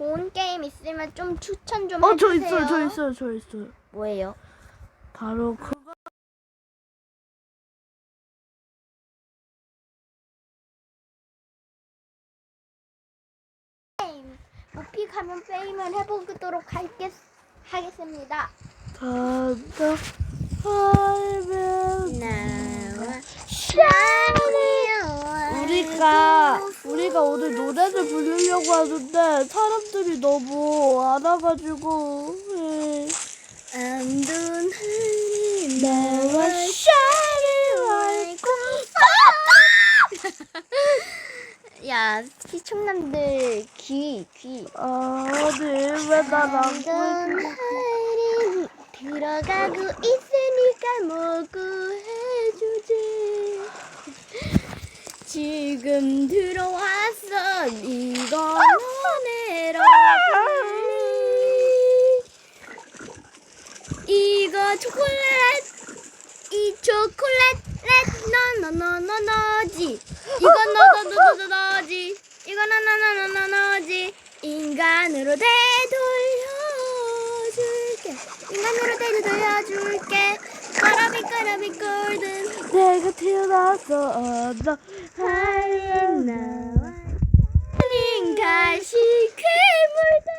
좋은 게임 있으면 좀 추천 좀 어, 저 해주세요. 있어요, 저 있어요, 저 있어요. 뭐예요? 바로 그거. 게임. 가면 게임을 해보도록 할겠, 하겠습니다. 다다 하면 나와 샤니와 우리가 우리가 오늘 노래를 부르려고 하는데 사람들이 너무 안 와가지고 예. 안돈 흐린 나와 샤니와 야 시청남들 귀 귀. 아니 왜난안 안돈 보여주고 흐린 들어가고 있으니까 뭐고 해주지. 지금 들어왔어 이거 너네로 이거 초콜릿 이 초콜릿 너너너너너너지 이거 너너너너너너지 이거 너너너너너너지 인간으로 되돌려줄게 인간으로 되돌려줄게 까라비 까라비 골든 내가 태어나서 너 하얀 나와 닝 가시 괴물다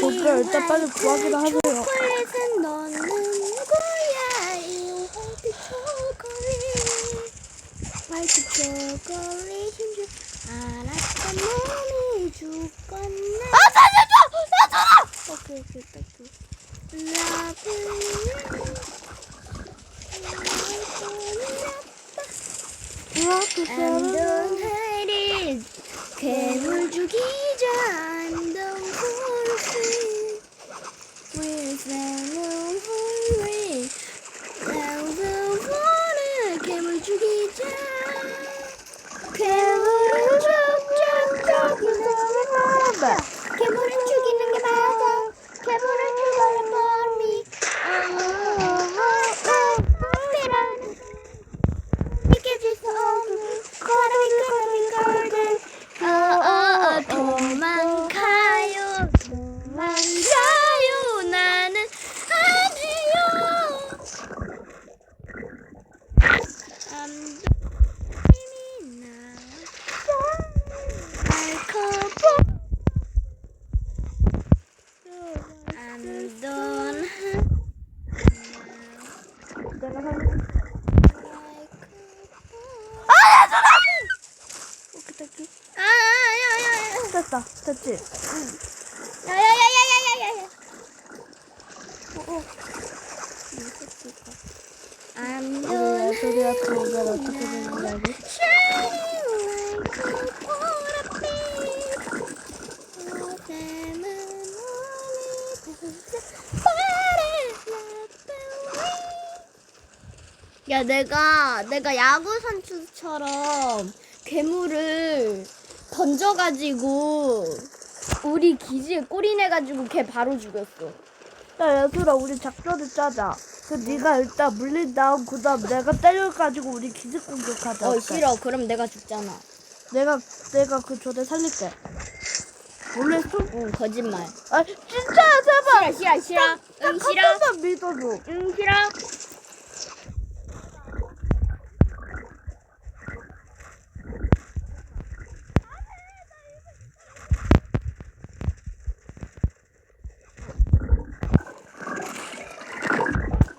거기가 일단 빨리 구하기나 하세요. 초콜릿은 너는 누구야 이 화이트 초콜릿 화이트 초콜릿 힘줄 알았던 몸이 죽겠네 아 살려줘! 살려줘! 오케이 오케이 오케이 안동 하리 괴물 죽이자 안동 호르스 wilson 홀리 안동 호르 괴물 죽이자 괴물을 쭉쭉쭉 맞아 괴물을 죽이는 게 맞아 괴물을 죽여버리 깨질 수 없는 거라비 거라비 골든 어어어 도망가요 도망가요 나는 안 해요 암도 힘이 나와 알코올 안돈 내가 한 아야야야야 됐다 됐지? 야야야야야야야 I'm 우리 애들이한테 오늘 어떻게 되는지 like a 야 내가 내가 야구 선수처럼 괴물을 던져가지고 우리 기지에 꼬리내가지고 걔 바로 죽였어. 야 얘들아 우리 작전을 짜자 그 네가 일단 물린 다음 그 다음 내가 때려가지고 우리 기습 공격하자 어 어때? 싫어. 그럼 내가 죽잖아. 내가 내가 그 조대 살릴게 몰랬어? 응 거짓말. 아 진짜야 제발 싫어 싫어 싫어. 응한 싫어. 번만 믿어줘 응 싫어.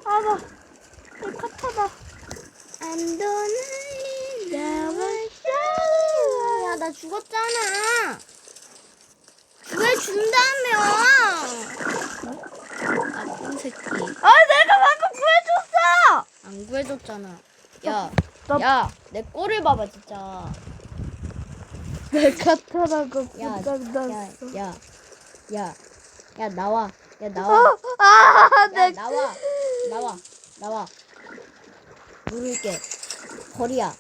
아나 이 카타다 안돈 야나 죽었잖아. 왜 준다며? 나쁜 새끼. 아 내가 방금 구해줬어 안 구해줬잖아. 야, 나- 야, 내 꼴을 봐봐 진짜. 내 카타라고 야, 야, 생각났어 야, 야, 야 나와, 야 나와, 어? 아, 야 내 나와, 나와, 나와. 물을게. 거리야.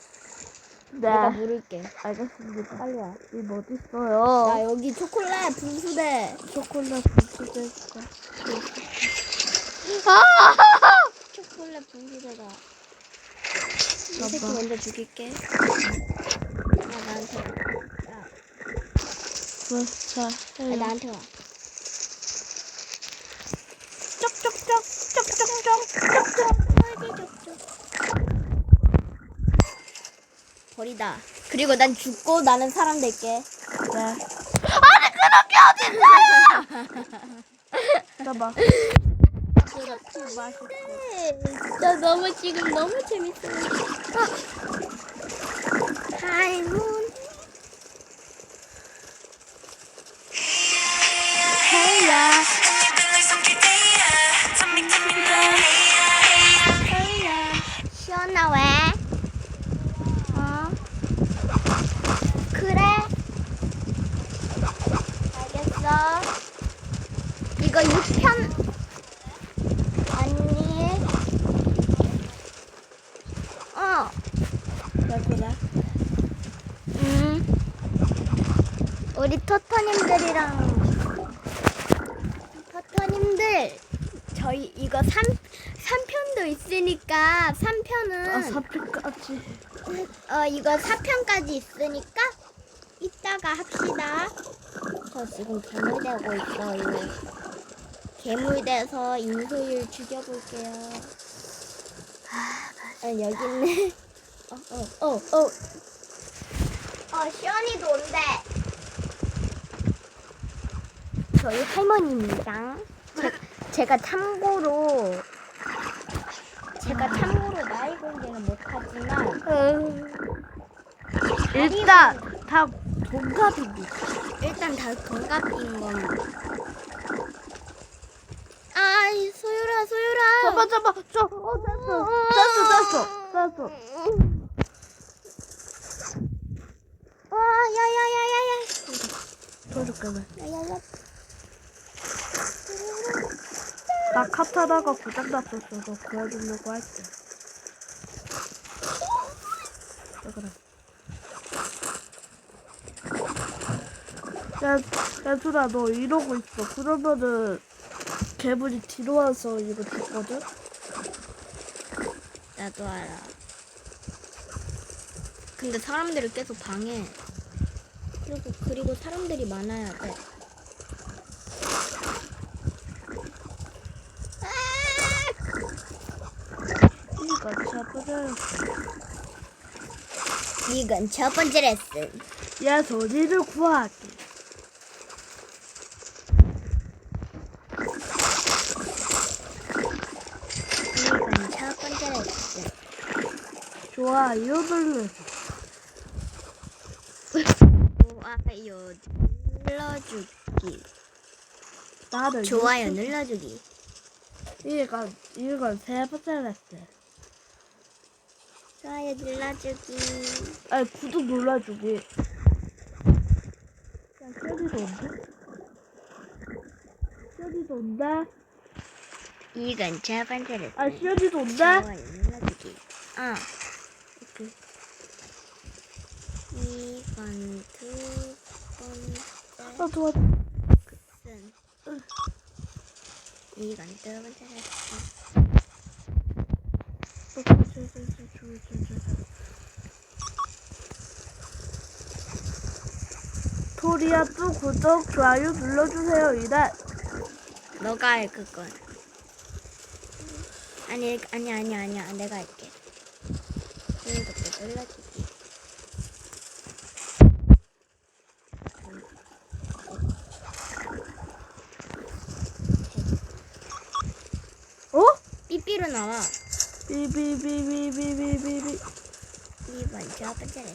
내가 네, 물을게. 알겠습니다. 빨리 와. 님 어디 있어요? 야 여기 초콜릿 분수대. 초콜릿 부스됐어. 아! 초콜릿 분수대다. 이 새끼. 먼저 죽일게. 야, 나한테 와. 야, 뭐, 자, 야, 해요. 나한테 와. 쪽쪽쪽, 쪽 쪽쪽, 쪽쪽. 버리다. 그리고 난 죽고 나는 사람 될게. 네. 봐봐. 맛있어. 진짜 너무 지금 너무 재밌어. 할문. 해야. 시원나 왜? 어? 그래? 알겠어. 이거 6편 아니? 어. 왜 그래? 음. 우리 토토님들이랑 토토님들 저희 이거 3 3편도 있으니까 3편은 아, 사피까지. 어 이거 4편까지 있으니까 이따가 합시다. 저 지금 괴물 되고 있어요. 괴물 돼서 인소율 죽여볼게요. 아, 여기 있네. 어, 어, 어, 어. 어, 시원이도 온대. 저희 할머니입니다. 제, 제가 참고로 제가 나이 공개는 못하지만 일단, 다 동갑입니다. 일단 다 동갑인 겁니다. 아, 이 소율아, 소율아. 잡아, 잡아. 저, 어, 됐어. 됐어, 됐어. 됐어. 와, 야야야야야. 더 줄게. 야야야. 나 카타다가 고장났었어. 너 구해주려고 할게. 왜 그래? 야, 얘들아, 너 이러고 있어. 그러면은, 괴물이 뒤로 와서 이거 죽거든? 나도 알아. 근데 사람들을 계속 방해. 그리고 그리고 사람들이 많아야 돼. 이거 잡으래. 이건 첫 번째 레슨. 얘 소리를 구하기. 이건 첫 번째 레슨. 좋아요 눌러줘. 좋아요 눌러주기. 나를 좋아요 눌러주기. 이건, 이건 세 번째 레슨. 좋아요 눌러주기. 아니, 구독 눌러주기. 야, 셔리도 온대? 셔리도 온대? 이건 레슨. 아, 셔리도 온대? 좋아요 눌러주기. 어. 오케이. 이건 두 번째 아, 도와. 레슨. 이건 두 번째 레슨. 토리야 또 구독, 좋아요 눌러주세요. 이래. 너가 해 그건. 아니 아니 아니 아니야 내가 할게. 이것도 눌러주기. 어? 삐삐로 나와. 비비비비비비비 이 먼저 번째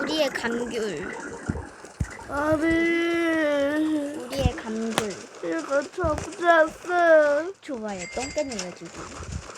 우리의 감귤. 아비. 우리의 감귤. 이거 접었어 좋아요. 똥 깨물어주기?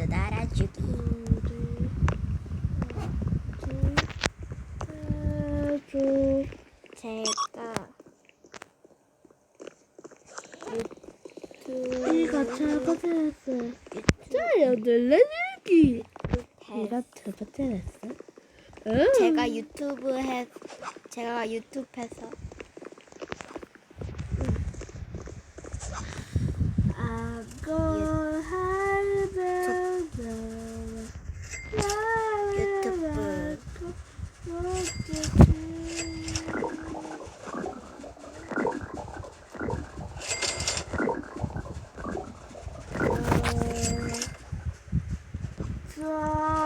댓글도 달아주기. 제가 이가 잘못했어. 짜요 늘려주기. 이가 잘못했어. 응. 제가 유튜브 해 제가 유튜브에서 아고 할배 유튜브.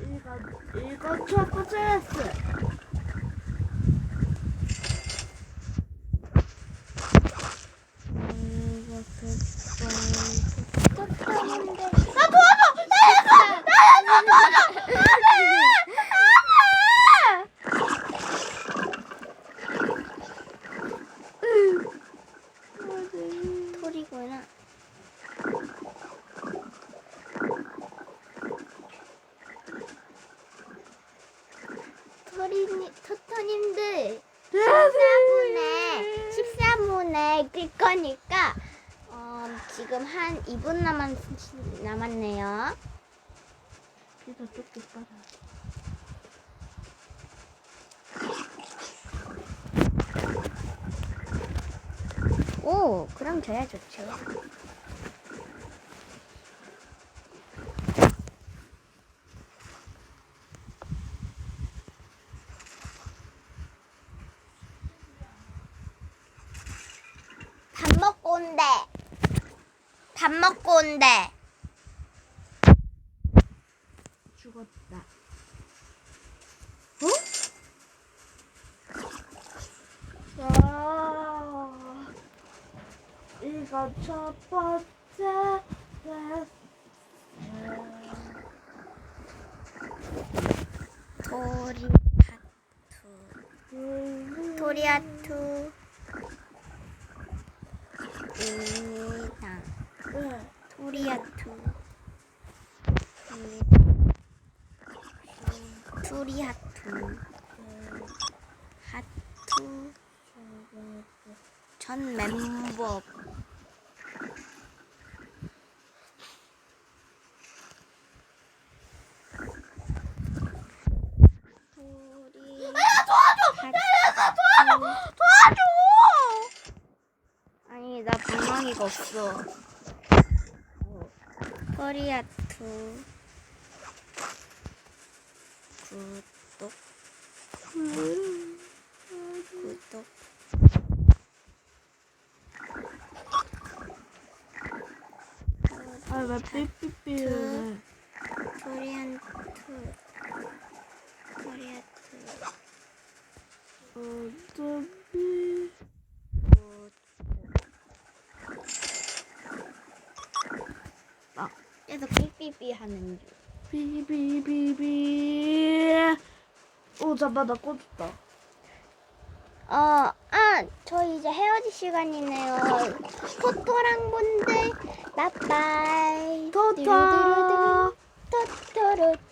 이거 이거 초코 제스. 나 도와줘! 나 도와줘! 토리구나. 토리님, 토토님들 14분에 14분에 끌 거니까 어, 지금 한 2분 남았, 남았네요. 이거 조금 빨아. 오, 그럼 저야 좋죠. 밥 먹고 온대. 밥 먹고 온대. 죽었다. 어? 아, 이거 첫 번째. 토리아투. 입니다. 네. 토리아투. 전 멤버. 토리. 도와줘! 도와줘! 도와줘! 아니 나 방망이가 없어. 코리아투 구독. 구독. 아, 왜 삐삐삐를 코리안 투 코리아 투 어차피 아 계속 삐삐삐 하는 중. 비비비비 오 잠깐 나 꺼졌다 어, 아, 저 이제 헤어질 시간이네요. 토토랑 분들, 빠빠이. 토토. 토토로 토토.